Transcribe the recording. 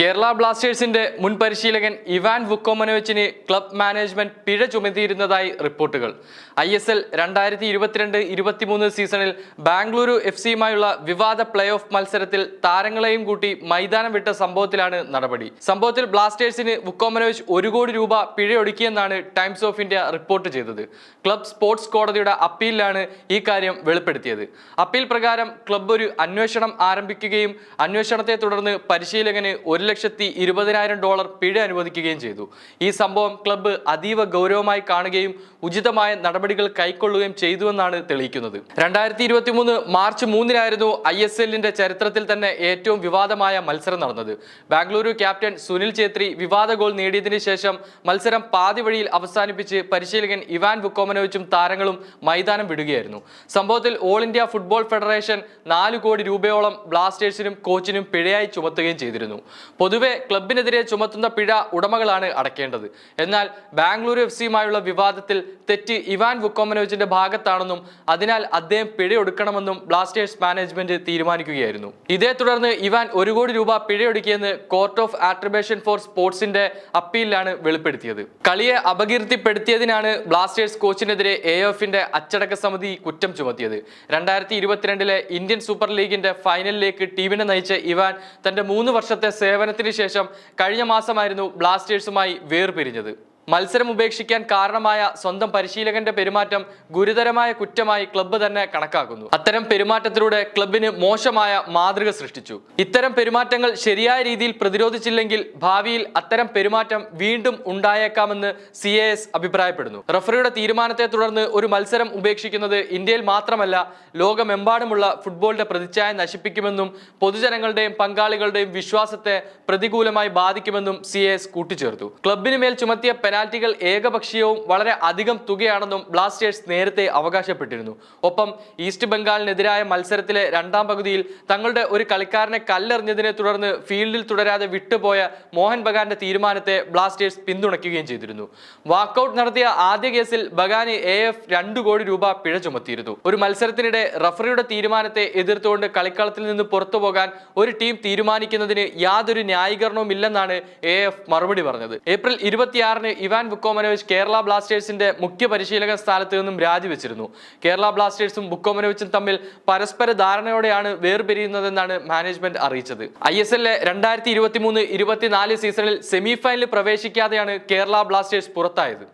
കേരള ബ്ലാസ്റ്റേഴ്സിന്റെ മുൻ പരിശീലകൻ ഇവാൻ വുക്കോമനോവിച്ചിന് ക്ലബ് മാനേജ്മെന്റ് പിഴ ചുമത്തിയിരുന്നതായി റിപ്പോർട്ടുകൾ. ഐ എസ് എൽ രണ്ടായിരത്തി ഇരുപത്തിരണ്ട് ഇരുപത്തിമൂന്ന് സീസണിൽ ബാംഗ്ലൂരു എഫ് സിയുമായുള്ള വിവാദ പ്ലേ ഓഫ് മത്സരത്തിൽ താരങ്ങളെയും കൂട്ടി മൈതാനം വിട്ട സംഭവത്തിലാണ് നടപടി. സംഭവത്തിൽ ബ്ലാസ്റ്റേഴ്സിന് വുക്കോമനോവിച്ച് ഒരു കോടി രൂപ പിഴയൊടുക്കിയെന്നാണ് ടൈംസ് ഓഫ് ഇന്ത്യ റിപ്പോർട്ട് ചെയ്തത്. ക്ലബ് സ്പോർട്സ് കോടതിയുടെ അപ്പീലിലാണ് ഈ കാര്യം വെളിപ്പെടുത്തിയത്. അപ്പീൽ പ്രകാരം ക്ലബ് ഒരു അന്വേഷണം ആരംഭിക്കുകയും അന്വേഷണത്തെ തുടർന്ന് പരിശീലകന് ഒരു ലക്ഷത്തി ഇരുപതിനായിരം ഡോളർ പിഴ അനുവദിക്കുകയും ചെയ്തു. ഈ സംഭവം ക്ലബ്ബ് അതീവ ഗൗരവമായി കാണുകയും ഉചിതമായ നടപടികൾ കൈക്കൊള്ളുകയും ചെയ്തുവെന്നാണ് തെളിയിക്കുന്നത്. രണ്ടായിരത്തി ഇരുപത്തി മൂന്ന് മാർച്ച് മൂന്നിനായിരുന്നു ഐ എസ് എല്ലിന്റെ ചരിത്രത്തിൽ തന്നെ ഏറ്റവും വിവാദമായ മത്സരം നടന്നത്. ബാംഗ്ലൂരു ക്യാപ്റ്റൻ സുനിൽ ഛേത്രി വിവാദ ഗോൾ നേടിയതിനു ശേഷം മത്സരം പാതിവഴിയിൽ അവസാനിപ്പിച്ച് പരിശീലകൻ ഇവാൻ വുക്കോമനോവിച്ചും താരങ്ങളും മൈതാനം വിടുകയായിരുന്നു. സംഭവത്തിൽ ഓൾ ഇന്ത്യ ഫുട്ബോൾ ഫെഡറേഷൻ നാല് കോടി രൂപയോളം ബ്ലാസ്റ്റേഴ്സിനും കോച്ചിനും പിഴയായി ചുമത്തുകയും ചെയ്തിരുന്നു. പൊതുവെ ക്ലബിനെതിരെ ചുമത്തുന്ന പിഴ ഉടമകളാണ് അടക്കേണ്ടത്. എന്നാൽ ബാംഗ്ലൂരു എഫ് സിയുമായുള്ള വിവാദത്തിൽ തെറ്റ് ഇവാൻ വുക്കോമനോവിച്ചിന്റെ ഭാഗത്താണെന്നും അതിനാൽ അദ്ദേഹം പിഴയൊടുക്കണമെന്നും ബ്ലാസ്റ്റേഴ്സ് മാനേജ്മെന്റ് തീരുമാനിക്കുകയായിരുന്നു. ഇതേ തുടർന്ന് ഇവാൻ ഒരു കോടി രൂപ പിഴയൊടുക്കിയെന്ന് കോർട്ട് ഓഫ് ആട്രിബേഷൻ ഫോർ സ്പോർട്സിന്റെ അപ്പീലിലാണ് വെളിപ്പെടുത്തിയത്. കളിയെ അപകീർത്തിപ്പെടുത്തിയതിനാണ് ബ്ലാസ്റ്റേഴ്സ് കോച്ചിനെതിരെ എ എഫിന്റെ അച്ചടക്ക സമിതി കുറ്റം ചുമത്തിയത്. രണ്ടായിരത്തി ഇരുപത്തിരണ്ടിലെ ഇന്ത്യൻ സൂപ്പർ ലീഗിന്റെ ഫൈനലിലേക്ക് ടീമിനെ നയിച്ച ഇവാൻ തന്റെ മൂന്ന് വർഷത്തെ സേവനത്തിന് ശേഷം കഴിഞ്ഞ മാസമായിരുന്നു ബ്ലാസ്റ്റേഴ്സുമായി വേർപിരിഞ്ഞത്. മത്സരം ഉപേക്ഷിക്കാൻ കാരണമായ സ്വന്തം പരിശീലകന്റെ പെരുമാറ്റം ഗുരുതരമായ കുറ്റമായി ക്ലബ്ബ് തന്നെ കണക്കാക്കുന്നു. അത്തരം പെരുമാറ്റത്തിലൂടെ ക്ലബിന് മോശമായ മാതൃക സൃഷ്ടിച്ചു. ഇത്തരം പെരുമാറ്റങ്ങൾ ശരിയായ രീതിയിൽ പ്രതിരോധിച്ചില്ലെങ്കിൽ ഭാവിയിൽ അത്തരം പെരുമാറ്റം വീണ്ടും ഉണ്ടായേക്കാമെന്ന് സി എ എസ് അഭിപ്രായപ്പെടുന്നു. റഫറിയുടെ തീരുമാനത്തെ തുടർന്ന് ഒരു മത്സരം ഉപേക്ഷിക്കുന്നത് ഇന്ത്യയിൽ മാത്രമല്ല ലോകമെമ്പാടുമുള്ള ഫുട്ബോളിന്റെ പ്രതിച്ഛായ നശിപ്പിക്കുമെന്നും പൊതുജനങ്ങളുടെയും പങ്കാളികളുടെയും വിശ്വാസത്തെ പ്രതികൂലമായി ബാധിക്കുമെന്നും സി എ എസ് കൂട്ടിച്ചേർത്തു. ക്ലബിന് മേൽ ചുമത്തിയ പെനാൽറ്റികൾ ഏകപക്ഷീയവും വളരെ അധികം തുകയാണെന്നും ബ്ലാസ്റ്റേഴ്സ് നേരത്തെ അവകാശപ്പെട്ടിരുന്നു. ഒപ്പം ഈസ്റ്റ് ബംഗാളിനെതിരായ മത്സരത്തിലെ രണ്ടാം പകുതിയിൽ തങ്ങളുടെ ഒരു കളിക്കാരനെ കല്ലെറിഞ്ഞതിനെ തുടർന്ന് ഫീൽഡിൽ തുടരാതെ വിട്ടുപോയ മോഹൻ ബഗാന്റെ തീരുമാനത്തെ ബ്ലാസ്റ്റേഴ്സ് പിന്തുണയ്ക്കുകയും ചെയ്തിരുന്നു. വാക്കൌട്ട് നടത്തിയ ആദ്യ കേസിൽ ബഗാന് എ എഫ് രണ്ടു കോടി രൂപ പിഴ ചുമത്തിയിരുന്നു. ഒരു മത്സരത്തിനിടെ റഫറിയുടെ തീരുമാനത്തെ എതിർത്തുകൊണ്ട് കളിക്കളത്തിൽ നിന്ന് പുറത്തു പോകാൻ ഒരു ടീം തീരുമാനിക്കുന്നതിന് യാതൊരു ന്യായീകരണവും ഇല്ലെന്നാണ് എ എഫ് മറുപടി പറഞ്ഞത്. ഏപ്രിൽ ഇരുപത്തിയാറിന് ഇവാൻ ബുക്കോമനോവിച്ച് കേരള ബ്ലാസ്റ്റേഴ്സിന്റെ മുഖ്യ പരിശീലക സ്ഥാനത്ത് നിന്നും രാജിവെച്ചിരുന്നു. കേരള ബ്ലാസ്റ്റേഴ്സും ബുക്കോമനോവിച്ചും തമ്മിൽ പരസ്പര ധാരണയോടെയാണ് വേർപിരിയുന്നതെന്നാണ് മാനേജ്മെന്റ് അറിയിച്ചത്. ഐ എസ് എല്ലിലെ രണ്ടായിരത്തി ഇരുപത്തി മൂന്ന് ഇരുപത്തിനാല് സീസണിൽ സെമിഫൈനലിൽ പ്രവേശിക്കാതെയാണ് കേരള ബ്ലാസ്റ്റേഴ്സ് പുറത്തായത്.